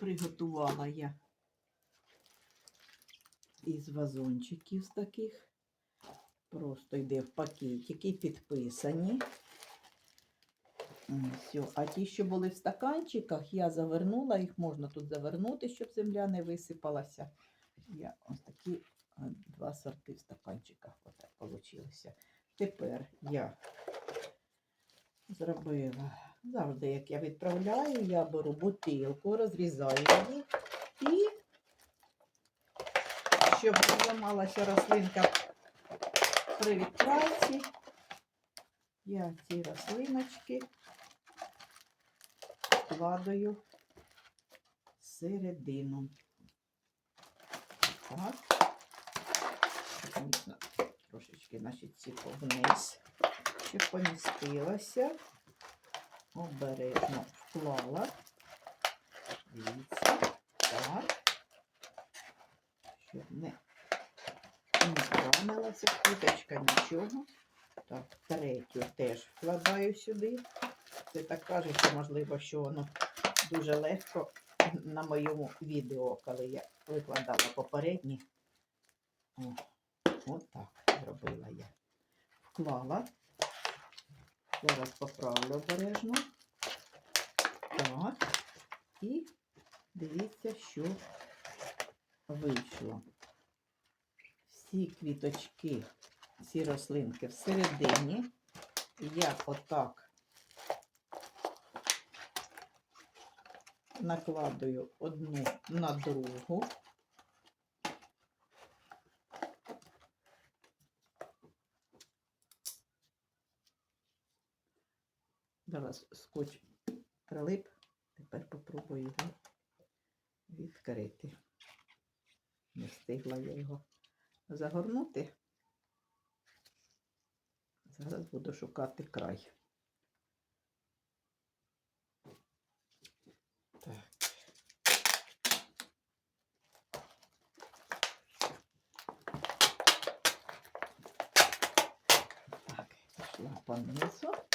Приготувала я із вазончиків з таких. Просто йде в пакетики, підписані. Всьо. А ті, що були в стаканчиках, я завернула, їх можна тут завернути, щоб земля не висипалася. Я ось такі два сорти в стаканчиках. Отак вийшло. Тепер я зробила завжди, як я відправляю, я беру бутилку, розрізаю її і щоб зламалася рослинка при відправці, я ці рослиночки вкладаю всередину. Так. Трошечки, значить, ці вниз, щоб помістилося. Обережно вклала. Дивіться. Так. Щоб не, поранилася квіточка, нічого. Так, третю теж вкладаю сюди. Це так каже, що можливо, що воно дуже легко на моєму відео, коли я викладала попередні. О, от так зробила я. Вклала. Зараз поправлю обережно. Так. І дивіться, що вийшло. Всі квіточки, всі рослинки всередині. Я отак накладую одну на другу. Зараз скотч прилип. Тепер попробую його відкрити. Не встигла я його загорнути. Зараз буду шукати край. Так. Так, пішла понизу.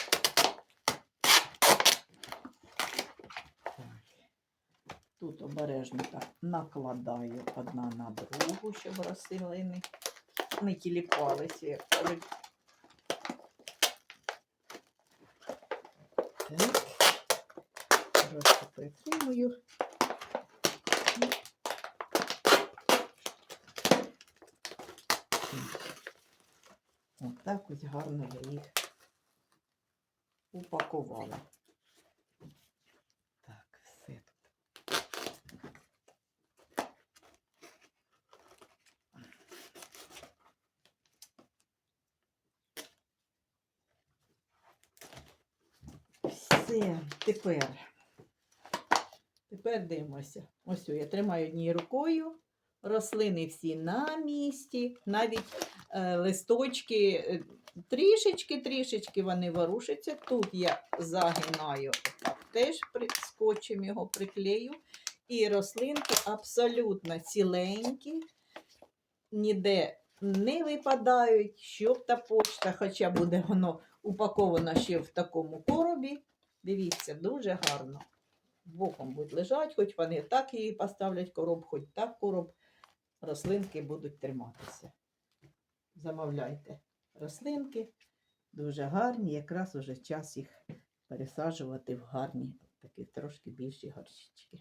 Тут обережно так накладаю одна на другу, щоб рослини не тіліпалися. як кажуть. Так. Трошки притримую. Отак ось гарно я їх упакувала. Так, все тут. Все, тепер. Тепер дивимося. Ось я тримаю однією рукою. Рослини всі на місці, навіть е, листочки трішечки-трішечки вони ворушаться. Тут я загинаю теж скотчем його приклею. І рослинки абсолютно ціленькі, ніде не випадають, щоб та почта, хоча буде воно упаковано ще в такому коробі. Дивіться, дуже гарно. Боком будуть лежать, хоч вони так її поставлять короб, хоч так короб, рослинки будуть триматися. Замовляйте рослинки, дуже гарні, якраз уже час їх пересаджувати в гарні, такі трошки більші горщички.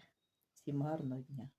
Всім гарного дня!